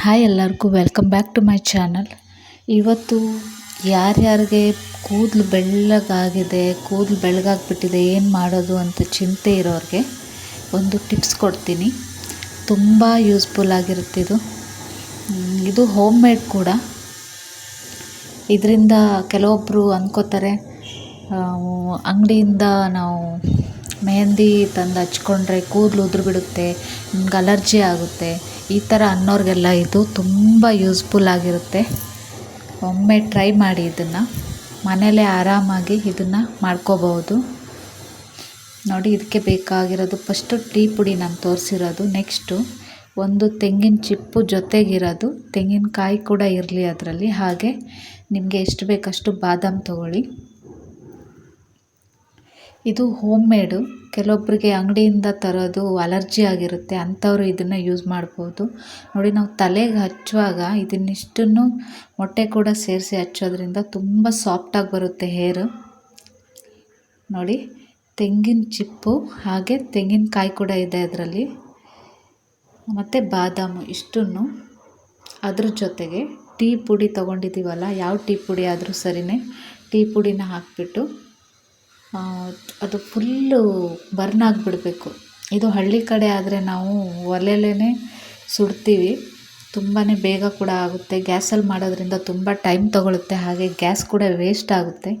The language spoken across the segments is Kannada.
ಹಾಯ್ ಎಲ್ಲರಿಗೂ welcome back to my channel ಇವತ್ತು ಯಾರ್ಯಾರಿಗೆ ಕೂದಲು ಬೆಳ್ಳಗಾಗಿದೆ ಕೂದಲು ಬೆಳ್ಳಗಾಗ್ಬಿಟ್ಟಿದೆ ಏನು ಮಾಡೋದು ಅಂತ ಚಿಂತೆ ಇರೋರಿಗೆ ಒಂದು ಟಿಪ್ಸ್ ಕೊಡ್ತೀನಿ. ತುಂಬ ಯೂಸ್ಫುಲ್ ಆಗಿರುತ್ತೆ ಇದು. ಮ್, ಇದು ಹೋಮ್ ಮೇಡ್ ಕೂಡ. ಇದರಿಂದ ಕೆಲವೊಬ್ಬರು ಅಂದ್ಕೋತಾರೆ ಅಂಗಡಿಯಿಂದ ನಾವು ಮೆಹಂದಿ ತಂದು ಹಚ್ಕೊಂಡ್ರೆ ಕೂದಲು ಉದುರು ಬಿಡುತ್ತೆ ನಿಮ್ಗೆ ಅಲರ್ಜಿ ಆಗುತ್ತೆ ಈ ಥರ ಅನ್ನೋರಿಗೆಲ್ಲ ಇದು ತುಂಬ ಯೂಸ್ಫುಲ್ ಆಗಿರುತ್ತೆ. ಒಮ್ಮೆ ಟ್ರೈ ಮಾಡಿ ಇದನ್ನು. ಮನೇಲೇ ಆರಾಮಾಗಿ ಇದನ್ನು ಮಾಡ್ಕೋಬಹುದು. ನೋಡಿ, ಇದಕ್ಕೆ ಬೇಕಾಗಿರೋದು ಫಸ್ಟು ಟೀ ಪುಡಿ ನಾನು ತೋರಿಸಿರೋದು, ನೆಕ್ಸ್ಟು ಒಂದು ತೆಂಗಿನ ಚಿಪ್ಪು ಜೊತೆಗಿರೋದು, ತೆಂಗಿನಕಾಯಿ ಕೂಡ ಇರಲಿ ಅದರಲ್ಲಿ. ಹಾಗೆ ನಿಮಗೆ ಎಷ್ಟು ಬೇಕಷ್ಟು ಬಾದಾಮ್ ತೊಗೊಳ್ಳಿ. ಇದು ಹೋಮ್ ಮೇಡು ಕೆಲವೊಬ್ಬರಿಗೆ ಅಂಗಡಿಯಿಂದ ತರೋದು ಅಲರ್ಜಿ ಆಗಿರುತ್ತೆ, ಅಂಥವ್ರು ಇದನ್ನು ಯೂಸ್ ಮಾಡ್ಬೋದು. ನೋಡಿ ನಾವು ತಲೆಗೆ ಹಚ್ಚುವಾಗ ಇದನ್ನಿಷ್ಟನ್ನು ಮೊಟ್ಟೆ ಕೂಡ ಸೇರಿಸಿ ಹಚ್ಚೋದ್ರಿಂದ ತುಂಬ ಸಾಫ್ಟಾಗಿ ಬರುತ್ತೆ ಹೇರು ನೋಡಿ, ತೆಂಗಿನ ಚಿಪ್ಪು ಹಾಗೆ ತೆಂಗಿನಕಾಯಿ ಕೂಡ ಇದೆ ಅದರಲ್ಲಿ. ಮತ್ತು ಬಾದಾಮು ಇಷ್ಟನ್ನು ಅದ್ರ ಜೊತೆಗೆ ಟೀ ಪುಡಿ ತೊಗೊಂಡಿದ್ದೀವಲ್ಲ ಯಾವ ಟೀ ಪುಡಿ ಆದರೂ ಸರಿಯೇ ಟೀ ಪುಡಿನ ಹಾಕಿಬಿಟ್ಟು ಅದು ಫುಲ್ಲು ಬರ್ನ್ ಆಗಿಬಿಡ್ಬೇಕು. ಇದು ಹಳ್ಳಿ ಕಡೆ ಆದರೆ ನಾವು ಒಲೆಲೇ ಸುಡ್ತೀವಿ. ತುಂಬಾ ಬೇಗ ಕೂಡ ಆಗುತ್ತೆ. ಗ್ಯಾಸಲ್ಲಿ ಮಾಡೋದ್ರಿಂದ ತುಂಬ ಟೈಮ್ ತೊಗೊಳುತ್ತೆ. ಹಾಗೆ ಗ್ಯಾಸ್ ಕೂಡ ವೇಸ್ಟ್ ಆಗುತ್ತೆ.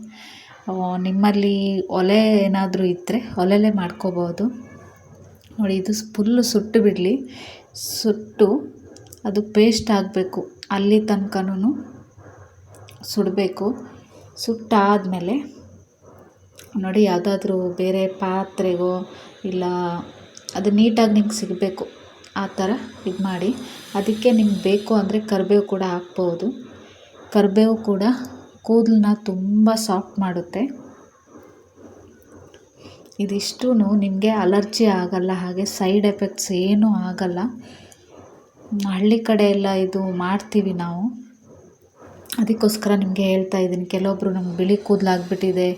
ನಿಮ್ಮಲ್ಲಿ ಒಲೆ ಏನಾದರೂ ಇದ್ದರೆ ಒಲೆಲೇ ಮಾಡ್ಕೋಬೋದು. ನೋಡಿ, ಇದು ಫುಲ್ಲು ಸುಟ್ಟು ಬಿಡಲಿ. ಸುಟ್ಟು ಅದು ಪೇಸ್ಟ್ ಆಗಬೇಕು. ಅಲ್ಲಿ ತನಕನೂ ಸುಡಬೇಕು. ಸುಟ್ಟಾದಮೇಲೆ ನೋಡಿ, ಯಾವುದಾದ್ರೂ ಬೇರೆ ಪಾತ್ರೆಗೋ ಇಲ್ಲ ಅದು ನೀಟಾಗಿ ನಿಮ್ಗೆ ಸಿಗಬೇಕು, ಆ ಥರ ಇದು ಮಾಡಿ. ಅದಕ್ಕೆ ನಿಮ್ಗೆ ಬೇಕು ಅಂದರೆ ಕರಿಬೇವು ಕೂಡ ಹಾಕ್ಬೋದು. ಕರಿಬೇವು ಕೂಡ ಕೂದಲನ್ನ ತುಂಬ ಸಾಫ್ಟ್ ಮಾಡುತ್ತೆ. ಇದಿಷ್ಟೂ ನಿಮಗೆ ಅಲರ್ಜಿ ಆಗಲ್ಲ, ಹಾಗೆ ಸೈಡ್ ಎಫೆಕ್ಟ್ಸ್ ಏನೂ ಆಗಲ್ಲ. ಹಳ್ಳಿ ಕಡೆ ಎಲ್ಲ ಇದು ಮಾಡ್ತೀವಿ ನಾವು. ಅದಕ್ಕೋಸ್ಕರ ನಿಮಗೆ ಹೇಳ್ತಾ ಇದ್ದೀನಿ ಕೆಲವೊಬ್ಬರು ನಮ್ಗೆ ಬಿಳಿ ಕೂದಲು ಆಗಿಬಿಟ್ಟಿದೆ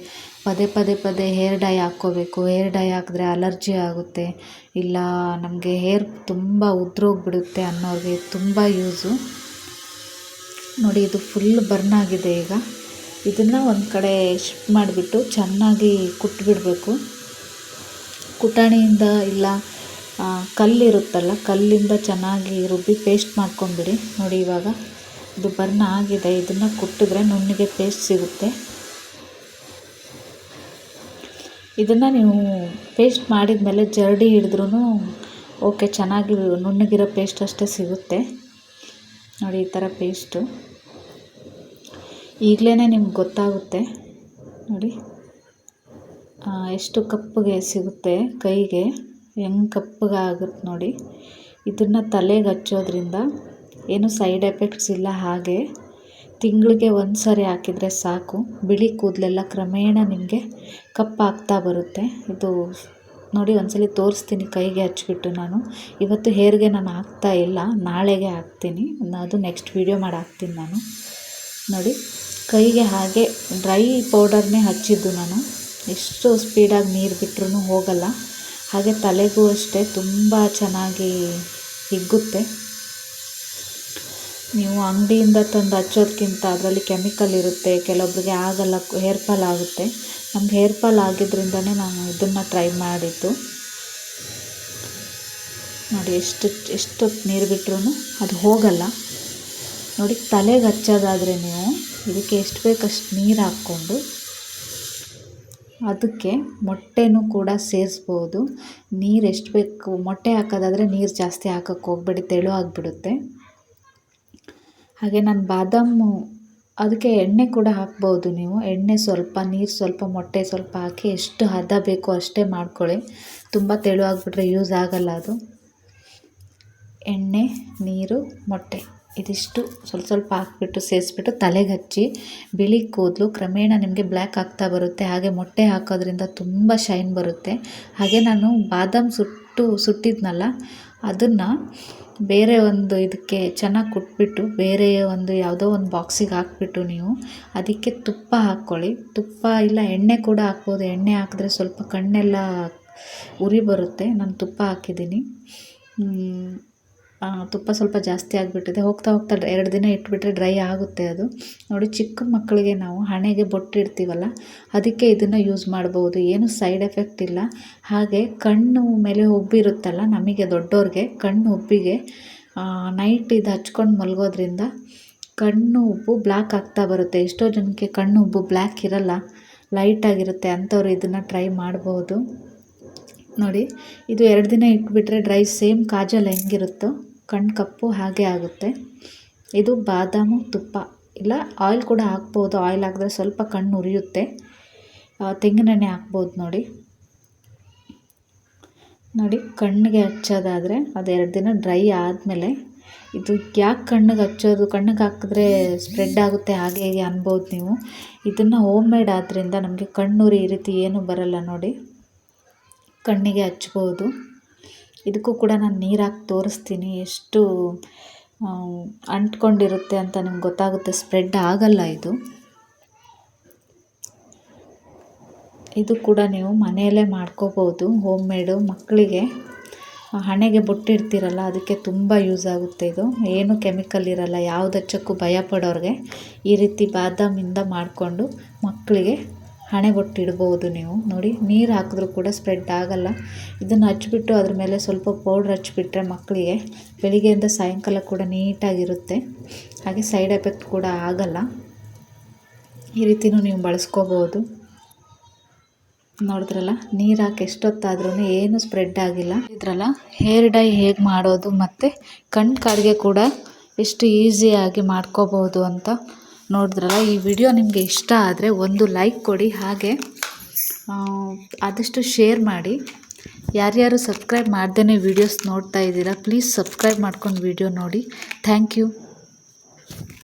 ಪದೇ ಪದೇ ಪದೇ ಹೇರ್ ಡೈ ಹಾಕ್ಕೋಬೇಕು. ಹೇರ್ ಡೈ ಹಾಕಿದ್ರೆ ಅಲರ್ಜಿ ಆಗುತ್ತೆ. ಇಲ್ಲ, ನಮಗೆ ಹೇರ್ ತುಂಬ ಉದುರೋಗ್ಬಿಡುತ್ತೆ ಅನ್ನೋರಿಗೆ ತುಂಬ ಯೂಸು. ನೋಡಿ, ಇದು ಫುಲ್ ಬರ್ನ್ ಆಗಿದೆ ಈಗ. ಇದನ್ನು ಒಂದು ಕಡೆ ಶಿಫ್ಟ್ ಮಾಡಿಬಿಟ್ಟು ಚೆನ್ನಾಗಿ ಕುಟ್ಬಿಡಬೇಕು. ಕುಟಾಣಿಯಿಂದ ಇಲ್ಲ ಕಲ್ಲಿರುತ್ತಲ್ಲ, ಕಲ್ಲಿಂದ ಚೆನ್ನಾಗಿ ರುಬ್ಬಿ ಪೇಸ್ಟ್ ಮಾಡ್ಕೊಂಬಿಡಿ. ನೋಡಿ, ಇವಾಗ ಇದು ಬರ್ನ್ ಆಗಿದೆ. ಇದನ್ನು ಕುಟ್ಟಿದ್ರೆ ನುಣ್ಣಗೆ ಪೇಸ್ಟ್ ಸಿಗುತ್ತೆ. ಇದನ್ನು ನೀವು ಪೇಸ್ಟ್ ಮಾಡಿದ ಮೇಲೆ ಜರಡಿ ಹಿಡಿದ್ರೂ ಓಕೆ ಚೆನ್ನಾಗಿ ನುಣ್ಣಗಿರೋ ಪೇಸ್ಟ್ ಅಷ್ಟೇ ಸಿಗುತ್ತೆ. ನೋಡಿ, ಈ ಥರ ಪೇಸ್ಟು ಈಗಲೇ ನಿಮ್ಗೆ ಗೊತ್ತಾಗುತ್ತೆ. ನೋಡಿ ಎಷ್ಟು ಕಪ್ಪಗೆ ಸಿಗುತ್ತೆ ಕೈಗೆ, ಹೆಂಗೆ ಕಪ್ಪಗೆ ಆಗುತ್ತೆ ನೋಡಿ. ಇದನ್ನು ತಲೆಗೆ ಹಚ್ಚೋದ್ರಿಂದ ಏನು ಸೈಡ್ ಎಫೆಕ್ಟ್ಸ್ ಇಲ್ಲ ಹಾಗೆ. ತಿಂಗಳಿಗೆ ಒಂದು ಸಾರಿ ಹಾಕಿದರೆ ಸಾಕು. ಬಿಳಿ ಕೂದಲೆಲ್ಲ ಕ್ರಮೇಣ ನಿಮಗೆ ಕಪ್ಪಾಗ್ತಾ ಬರುತ್ತೆ. ಇದು ನೋಡಿ ಒಂದ್ಸಲಿ ತೋರಿಸ್ತೀನಿ, ಕೈಗೆ ಹಚ್ಬಿಟ್ಟು ನಾನು. ಇವತ್ತು ಹೇರ್ಗೆ ನಾನು ಹಾಕ್ತಾ ಇಲ್ಲ, ನಾಳೆಗೆ ಹಾಕ್ತೀನಿ. ಅದು ನೆಕ್ಸ್ಟ್ ವೀಡಿಯೋ ಮಾಡಿ ಹಾಕ್ತೀನಿ ನಾನು. ನೋಡಿ, ಕೈಗೆ ಹಾಗೆ ಡ್ರೈ ಪೌಡರ್ನೇ ಹಚ್ಚಿದ್ದು ನಾನು. ಎಷ್ಟು ಸ್ಪೀಡಾಗಿ ನೀರು ಬಿಟ್ರೂ ಹೋಗಲ್ಲ. ಹಾಗೆ ತಲೆಗೂ ಅಷ್ಟೇ ತುಂಬ ಚೆನ್ನಾಗಿ ಹಿಗ್ಗುತ್ತೆ. ನೀವು ಅಂಗಡಿಯಿಂದ ತಂದು ಹಚ್ಚೋದ್ಕಿಂತ ಅದರಲ್ಲಿ ಕೆಮಿಕಲ್ ಇರುತ್ತೆ ಕೆಲವೊಬ್ಬರಿಗೆ ಆಗಲ್ಲ, ಹೇರ್ ಫಾಲ್ ಆಗುತ್ತೆ. ನಮ್ಗೆ ಹೇರ್ ಫಾಲ್ ಆಗಿದ್ದರಿಂದನೇ ನಾನು ಇದನ್ನು ಟ್ರೈ ಮಾಡಿದ್ದು. ನೋಡಿ, ಎಷ್ಟು ಎಷ್ಟು ನೀರು ಬಿಟ್ರೂ ಅದು ಹೋಗಲ್ಲ. ನೋಡಿ, ತಲೆಗೆ ಹಚ್ಚೋದಾದರೆ ನೀವು ಇದಕ್ಕೆ ಎಷ್ಟು ಬೇಕಷ್ಟು ನೀರು ಹಾಕ್ಕೊಂಡು ಅದಕ್ಕೆ ಮೊಟ್ಟೆನೂ ಕೂಡ ಸೇರಿಸ್ಬೋದು. ನೀರು ಎಷ್ಟು ಬೇಕು, ಮೊಟ್ಟೆ ಹಾಕೋದಾದರೆ ನೀರು ಜಾಸ್ತಿ ಹಾಕೋಕ್ಕೆ ಹೋಗ್ಬೇಡಿ, ತೆಳು ಆಗಿಬಿಡುತ್ತೆ. ಹಾಗೆ ನಾನು ಬಾದಾಮು ಅದಕ್ಕೆ ಎಣ್ಣೆ ಕೂಡ ಹಾಕ್ಬೋದು ನೀವು. ಎಣ್ಣೆ ಸ್ವಲ್ಪ, ನೀರು ಸ್ವಲ್ಪ, ಮೊಟ್ಟೆ ಸ್ವಲ್ಪ ಹಾಕಿ ಎಷ್ಟು ಹದ ಬೇಕೋ ಅಷ್ಟೇ ಮಾಡ್ಕೊಳ್ಳಿ. ತುಂಬ ತೆಳು ಆಗಿಬಿಟ್ರೆ ಯೂಸ್ ಆಗಲ್ಲ ಅದು. ಎಣ್ಣೆ, ನೀರು, ಮೊಟ್ಟೆ ಇದಿಷ್ಟು ಸ್ವಲ್ಪ ಸ್ವಲ್ಪ ಹಾಕ್ಬಿಟ್ಟು ಸೇರಿಸ್ಬಿಟ್ಟು ತಲೆಗೆ ಹಚ್ಚಿ, ಬಿಳಿ ಕೂದಲು ಕ್ರಮೇಣ ನಿಮಗೆ ಬ್ಲ್ಯಾಕ್ ಆಗ್ತಾ ಬರುತ್ತೆ. ಹಾಗೆ ಮೊಟ್ಟೆ ಹಾಕೋದ್ರಿಂದ ತುಂಬ ಶೈನ್ ಬರುತ್ತೆ. ಹಾಗೆ ನಾನು ಬಾದಾಮ್ ಸುಟ್ಟು, ಸುಟ್ಟಿದ್ನಲ್ಲ ಅದನ್ನು ಬೇರೆ ಒಂದು ಇದಕ್ಕೆ ಚೆನ್ನಾಗಿ ಕುಟ್ಬಿಟ್ಟು ಬೇರೆ ಒಂದು ಯಾವುದೋ ಒಂದು ಬಾಕ್ಸಿಗೆ ಹಾಕ್ಬಿಟ್ಟು ನೀವು ಅದಕ್ಕೆ ತುಪ್ಪ ಹಾಕ್ಕೊಳ್ಳಿ. ತುಪ್ಪ ಇಲ್ಲ, ಎಣ್ಣೆ ಕೂಡ ಹಾಕ್ಬೋದು. ಎಣ್ಣೆ ಹಾಕಿದ್ರೆ ಸ್ವಲ್ಪ ಕಣ್ಣೆಲ್ಲ ಉರಿ ಬರುತ್ತೆ. ನಾನು ತುಪ್ಪ ಹಾಕಿದ್ದೀನಿ. ತುಪ್ಪ ಸ್ವಲ್ಪ ಜಾಸ್ತಿ ಆಗಿಬಿಟ್ಟಿದೆ. ಹೋಗ್ತಾ ಹೋಗ್ತಾ ಎರಡು ದಿನ ಇಟ್ಬಿಟ್ರೆ ಡ್ರೈ ಆಗುತ್ತೆ ಅದು. ನೋಡಿ, ಚಿಕ್ಕ ಮಕ್ಕಳಿಗೆ ನಾವು ಹಣೆಗೆ ಬೊಟ್ಟಿಡ್ತೀವಲ್ಲ ಅದಕ್ಕೆ ಇದನ್ನು ಯೂಸ್ ಮಾಡ್ಬೋದು. ಏನು ಸೈಡ್ ಎಫೆಕ್ಟ್ ಇಲ್ಲ. ಹಾಗೆ ಕಣ್ಣು ಮೇಲೆ ಉಬ್ಬಿರುತ್ತಲ್ಲ ನಮಗೆ ದೊಡ್ಡವ್ರಿಗೆ ಕಣ್ಣು ಉಬ್ಬಿಗೆ ನೈಟ್ ಇದು ಹಚ್ಕೊಂಡು ಮಲಗೋದ್ರಿಂದ ಕಣ್ಣು ಉಬ್ಬು ಬ್ಲ್ಯಾಕ್ ಆಗ್ತಾ ಬರುತ್ತೆ. ಎಷ್ಟೋ ಜನಕ್ಕೆ ಕಣ್ಣು ಉಬ್ಬು ಬ್ಲ್ಯಾಕ್ ಇರಲ್ಲ ಲೈಟ್ ಆಗಿರುತ್ತೆ ಅಂಥವ್ರು ಇದನ್ನು ಟ್ರೈ ಮಾಡ್ಬೋದು. ನೋಡಿ, ಇದು ಎರಡು ದಿನ ಇಟ್ಬಿಟ್ರೆ ಡ್ರೈ ಸೇಮ್ ಕಾಜಲ್ ಹೆಂಗಿರುತ್ತೋ ಕಣ್ಣು ಕಪ್ಪು ಹಾಗೆ ಆಗುತ್ತೆ. ಇದು ಬಾದಾಮು ತುಪ್ಪ. ಇಲ್ಲ ಆಯಿಲ್ ಕೂಡ ಹಾಕ್ಬೋದು. ಆಯಿಲ್ ಹಾಕಿದ್ರೆ ಸ್ವಲ್ಪ ಕಣ್ಣು ಉರಿಯುತ್ತೆ. ತೆಂಗಿನೆಣ್ಣೆ ಹಾಕ್ಬೋದು ನೋಡಿ. ನೋಡಿ, ಕಣ್ಣಿಗೆ ಹಚ್ಚೋದಾದರೆ ಅದೆರಡು ದಿನ ಡ್ರೈ ಆದಮೇಲೆ ಇದು ಯಾಕೆ ಕಣ್ಣಿಗೆ ಹಚ್ಚೋದು? ಕಣ್ಣಿಗೆ ಹಾಕಿದ್ರೆ ಸ್ಪ್ರೆಡ್ ಆಗುತ್ತೆ ಹಾಗೆ ಹೀಗೆ ಅನ್ಬೋದು ನೀವು. ಇದನ್ನು ಹೋಮ್ ಮೇಡ್ ಆದ್ದರಿಂದ ನಮಗೆ ಕಣ್ಣುರಿ ಈ ರೀತಿ ಏನೂ ಬರಲ್ಲ ನೋಡಿ. ಕಣ್ಣಿಗೆ ಹಚ್ಬೋದು. ಇದಕ್ಕೂ ಕೂಡ ನಾನು ನೀರು ಹಾಕಿ ತೋರಿಸ್ತೀನಿ. ಎಷ್ಟು ಅಂಟ್ಕೊಂಡಿರುತ್ತೆ ಅಂತ ನಿಮ್ಗೆ ಗೊತ್ತಾಗುತ್ತೆ. ಸ್ಪ್ರೆಡ್ ಆಗಲ್ಲ ಇದು. ಇದು ಕೂಡ ನೀವು ಮನೆಯಲ್ಲೇ ಮಾಡ್ಕೋಬೋದು ಹೋಮ್ ಮೇಡು ಮಕ್ಕಳಿಗೆ ಹಣೆಗೆ ಬೊಟ್ಟಿಡ್ತೀರಲ್ಲ, ಅದಕ್ಕೆ ತುಂಬ ಯೂಸ್ ಆಗುತ್ತೆ ಇದು. ಏನು ಕೆಮಿಕಲ್ ಇರಲ್ಲ ಯಾವ್ದು ಹಚ್ಚಕ್ಕೂ ಭಯ ಪಡೋರಿಗೆ ಈ ರೀತಿ ಬಾದಾಮಿಂದ ಮಾಡಿಕೊಂಡು ಮಕ್ಕಳಿಗೆ ಹಣೆ ಬೊಟ್ಟಿಡ್ಬೋದು ನೀವು. ನೋಡಿ, ನೀರು ಹಾಕಿದ್ರೂ ಕೂಡ ಸ್ಪ್ರೆಡ್ ಆಗಲ್ಲ. ಇದನ್ನು ಹಚ್ಚಿಬಿಟ್ಟು ಅದ್ರ ಮೇಲೆ ಸ್ವಲ್ಪ ಪೌಡ್ರ್ ಹಚ್ಚಿಬಿಟ್ರೆ ಮಕ್ಕಳಿಗೆ ಬೆಳಿಗ್ಗೆಯಿಂದ ಸಾಯಂಕಾಲ ಕೂಡ ನೀಟಾಗಿರುತ್ತೆ. ಹಾಗೆ ಸೈಡ್ ಎಫೆಕ್ಟ್ ಕೂಡ ಆಗಲ್ಲ. ಈ ರೀತಿಯೂ ನೀವು ಬಳಸ್ಕೋಬೋದು. ನೋಡಿದ್ರಲ್ಲ, ನೀರು ಹಾಕಿ ಎಷ್ಟೊತ್ತಾದ್ರೂ ಏನು ಸ್ಪ್ರೆಡ್ ಆಗಿಲ್ಲ. ಇದ್ರಲ್ಲ ಹೇರ್ ಡೈ ಹೇಗೆ ಮಾಡೋದು ಮತ್ತು ಕಣ್ಣು ಕಾಡಿಗೆ ಕೂಡ ಎಷ್ಟು ಈಸಿಯಾಗಿ ಮಾಡ್ಕೋಬೋದು ಅಂತ ನೋಡಿದ್ರಲ್ಲ, ಈ ವಿಡಿಯೋ ನಿಮಗೆ ಇಷ್ಟ ಆದರೆ ಒಂದು ಲೈಕ್ ಕೊಡಿ, ಹಾಗೆ ಆದಷ್ಟು ಶೇರ್ ಮಾಡಿ. ಯಾರ್ಯಾರು ಸಬ್ಸ್ಕ್ರೈಬ್ ಮಾಡ್ದೇ ವೀಡಿಯೋಸ್ ನೋಡ್ತಾ ಇದ್ದೀರಾ ಪ್ಲೀಸ್ ಸಬ್ಸ್ಕ್ರೈಬ್ ಮಾಡ್ಕೊಂಡು ವಿಡಿಯೋ ನೋಡಿ. Thank you